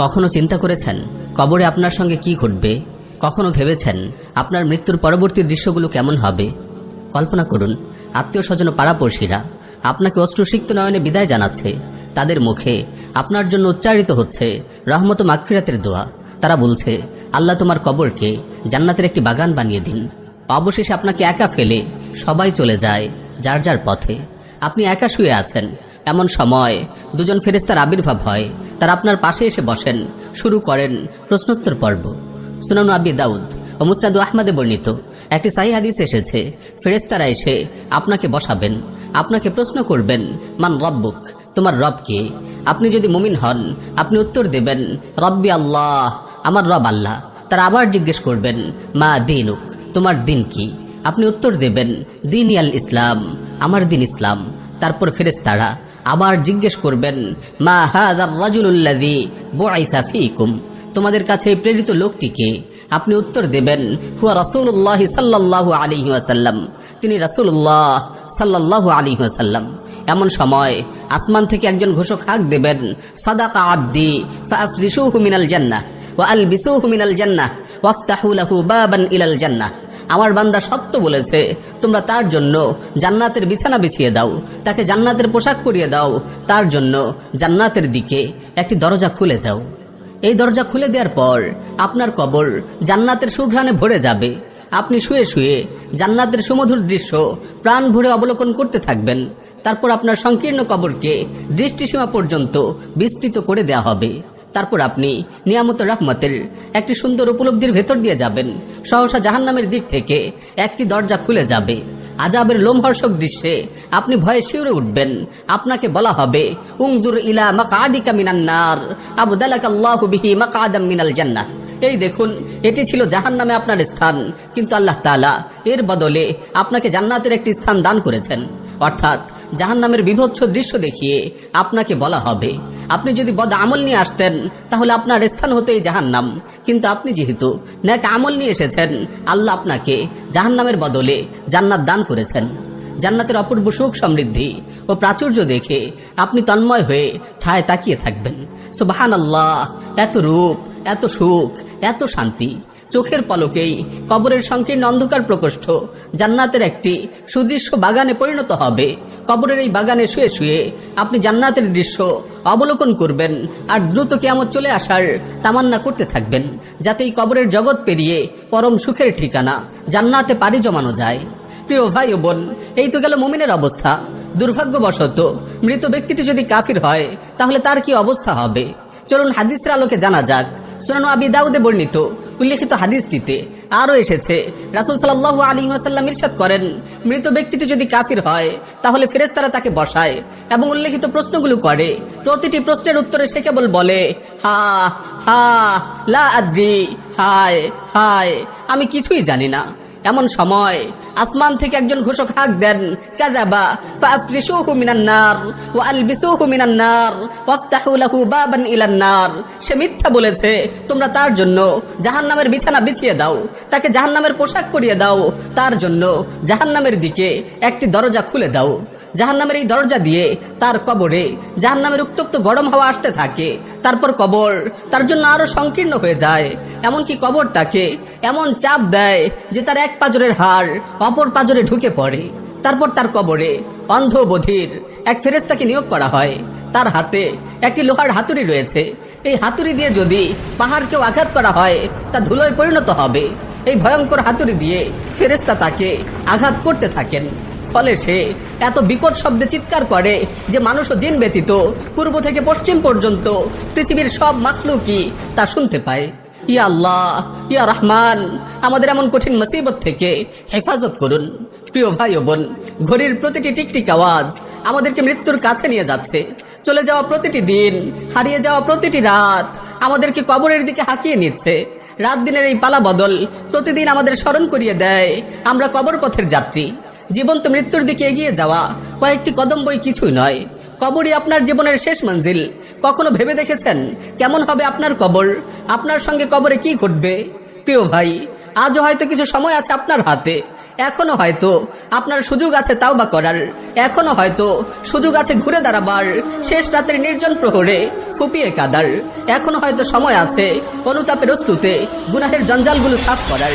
কখনো চিন্তা করেছেন কবরে আপনার সঙ্গে কি ঘটবে? কখনো ভেবেছেন আপনার মৃত্যুর পরবর্তী দৃশ্যগুলো কেমন হবে? কল্পনা করুন, আত্মীয় স্বজন পাড়াপড়শিরা আপনাকে অশ্রুসিক্ত নয়নে বিদায় জানাচ্ছে। তাদের মুখে আপনার জন্য উচ্চারিত হচ্ছে রহমত মাগফিরাতের দোয়া। তারা বলছে, আল্লাহ তোমার কবরকে জান্নাতের একটি বাগান বানিয়ে দিন। অবশেষে আপনাকে একা ফেলে সবাই চলে যায় যার যার পথে। আপনি একা শুয়ে আছেন এমন সময় দুজন ফেরেস্তার আবির্ভাব হয়। তারা আপনার পাশে এসে বসেন। শুরু করেন প্রশ্নোত্তর পর্ব। সুনানু আবি দাউদ ও মুস্তাদু আহমদে বর্ণিত। একটি সাহি হাদিস এসেছে ফেরেস্তারা এসে আপনাকে বসাবেন, আপনাকে প্রশ্ন করবেন, মান রব্বুক, তোমার রব কে? আপনি যদি মুমিন হন, আপনি উত্তর দেবেন, রব্বি আল্লাহ, আমার রব আল্লাহ। তারা আবার জিজ্ঞেস করবেন, মা দিনুক, তোমার দিন কি? আপনি উত্তর দেবেন, দিন আল ইসলাম, আমার দিন ইসলাম। তারপর ফেরেস্তারা আবার জিজ্ঞেস করবেন, মা হাজার তোমাদের কাছে প্রেরিত লোকটিকে আপনি উত্তর দেবেন, হুয়া রসুল্লাহ সাল্লাহ আলী তিনি রসুল্লাহ সাল্লাহ আলী ওয়াসাল্লাম। এমন সময় আসমান থেকে একজন ঘোষক হাক দেবেন, সাদাকা আব্দি ফাফরিসুহু মিনাল জান্নাহ, ওয়া আলবিসুহু মিনাল জান্নাহ, ওয়াফতাহু লাহু বাবান ইলাল জান্নাহ। আমার বান্দা সত্য বলেছে। তোমরা তার জন্য জান্নাতের বিছানা বিছিয়ে দাও, তাকে জান্নাতের পোশাক পরিয়ে দাও, তার জন্য জান্নাতের দিকে একটি দরজা খুলে দাও। এই দরজা খুলে দেওয়ার পর আপনার কবর জান্নাতের সুঘ্রাণে ভরে যাবে। আপনি শুয়ে শুয়ে জান্নাতের সুমধুর দৃশ্য প্রাণ ভরে অবলোকন করতে থাকবেন। তারপর আপনার সংকীর্ণ কবরকে দৃষ্টিসীমা পর্যন্ত বিস্তৃত করে দেয়া হবে। তারপর আপনি নিয়ামত রহমতের একটি সুন্দর উপলব্ধির ভেতর দিয়ে যাবেন। সহসা জাহান্নামের দিক থেকে একটি দরজা খুলে যাবে। আজাবের লোমহর্ষক দৃশ্যে আপনি ভয়ে শিউরে উঠবেন। আপনাকে বলা হবে উংদুর ইলা মাকাদিকা মিনান্নার আবদালাক আল্লাহু বিহি মাকাদাম মিনাল জান্নাহ। এই দেখুন, এটি ছিল জাহান্নামে আপনার স্থান। কিন্তু আল্লাহ তাআলা এর বদলে আপনাকে জান্নাতের একটি স্থান দান করেছেন। অর্থাৎ জাহান্নামের বিভৎস দৃশ্য দেখিয়ে আপনাকে বলা হবে। আপনি যদি বদ আমল নিয়ে আসতেন, তাহলে আপনার স্থান হতেই জাহান্নাম। কিন্তু আপনি যেহেতু ন্যাক আমল নিয়ে এসেছেন, আল্লাহ আপনাকে জাহান্নামের বদলে জান্নাত দান করেছেন। জান্নাতের অপূর্ব সুখ সমৃদ্ধি ও প্রাচুর্য দেখে আপনি তন্ময় হয়ে ঠায় তাকিয়ে থাকবেন। সুবাহান আল্লাহ এত রূপ, এত সুখ, এত শান্তি। চোখের পলকেই কবরের সংকীর্ণ অন্ধকার প্রকোষ্ঠ। জান্নাতের একটি সুদৃশ্য বাগানে পরিণত হবে। কবরের এই বাগানে শুয়ে শুয়ে আপনি জান্নাতের দৃশ্য অবলোকন করবেন আর দ্রুত কেয়ামত চলে আসার তামান্না করতে থাকবেন, যাতে এই কবরের জগৎ পেরিয়ে পরম সুখের ঠিকানা জান্নাতে পাড়ি জমানো যায়। প্রিয় ভাই ও বোন, এই তো গেল মুমিনের অবস্থা। দুর্ভাগ্যবশত মৃত ব্যক্তিটি যদি কাফির হয়, তাহলে তার কি অবস্থা হবে? চলুন হাদিসের আলোকে জানা যাক। সুনানু আবি দাউদে বর্ণিত উল্লেখিত হাদিসটিতে আরও এসেছে, রাসুল সাল্লাহ আলী ওয়াসাল্লাম ইরশাদ করেন, মৃত ব্যক্তিটি যদি কাফির হয়, তাহলে ফেরেস্তারা তাকে বসায় এবং উল্লেখিত প্রশ্নগুলো করে। প্রতিটি প্রশ্নের উত্তরে সে কেবল বলে, হা হা, লা আদ্রি, হায় হায়, আমি কিছুই জানি না। এমন সময় আসমান থেকে একজন ঘোষক হাক দেন সে মিথ্যা বলেছে, তোমরা তার জন্য জাহান্নামের বিছানা বিছিয়ে দাও, তাকে জাহান্নামের পোশাক পরিয়ে দাও, তার জন্য জাহান্নামের দিকে একটি দরজা খুলে দাও। জাহান্নামের এই দরজা দিয়ে তার কবরে জাহান্নামের উত্তপ্ত গরম হাওয়া আসতে থাকে, তারপর কবর তার জন্য আরও সংকীর্ণ হয়ে যায়। এমনকি কবর তাকে এমন চাপ দেয় যে তার এক পাজরের হাড়, অপর পাজরে ঢুকে পড়ে। তারপর তার কবরে অন্ধ বধির এক ফেরেস্তাকে নিয়োগ করা হয়। তার হাতে একটি লোহার হাতুড়ি রয়েছে। এই হাতুড়ি দিয়ে যদি পাহাড়কেও আঘাত করা হয়, তা ধুলোয় পরিণত হবে। এই ভয়ঙ্কর হাতুড়ি দিয়ে ফেরেস্তা তাকে আঘাত করতে থাকেন। ফলে সে এত বিকট শব্দে চিৎকার করে যে মানুষ ও জিন ব্যতীত পূর্ব থেকে পশ্চিম পর্যন্ত পৃথিবীর সব মাখলুকি তা শুনতে পায়। ইয়া আল্লাহ ইয়া রহমান, আমাদের এমন কঠিন মুসিবত থেকে হেফাজত করুন। প্রিয় ভাই বোন, ঘড়ির প্রতিটি টিকটিক আওয়াজ আমাদেরকে মৃত্যুর কাছে নিয়ে যাচ্ছে। চলে যাওয়া প্রতিটি দিন, হারিয়ে যাওয়া প্রতিটি রাত আমাদেরকে কবরের দিকে হাঁকিয়ে নিচ্ছে। রাত দিনের এই পালা বদল প্রতিদিন আমাদের স্মরণ করিয়ে দেয়। আমরা কবর পথের যাত্রী। জীবন্ত মৃত্যুর দিকে এগিয়ে যাওয়া কয়েকটি কদম বই কিছুই নয়। কবরই আপনার জীবনের শেষ মঞ্জিল। কখনো ভেবে দেখেছেন? কেমন হবে আপনার কবর? আপনার সঙ্গে কবরে কি ঘটবে? প্রিয় ভাই, আজও হয়তো কিছু সময় আছে আপনার হাতে। এখনও হয়তো আপনার সুযোগ আছে তাওবা করার। এখনও হয়তো সুযোগ আছে ঘুরে দাঁড়াবার। শেষ রাতের নির্জন প্রহরে ফুপিয়ে কাদার। এখনও হয়তো সময় আছে অনুতাপের অশ্রুতে গুনাহের জঞ্জালগুলো সাফ করার।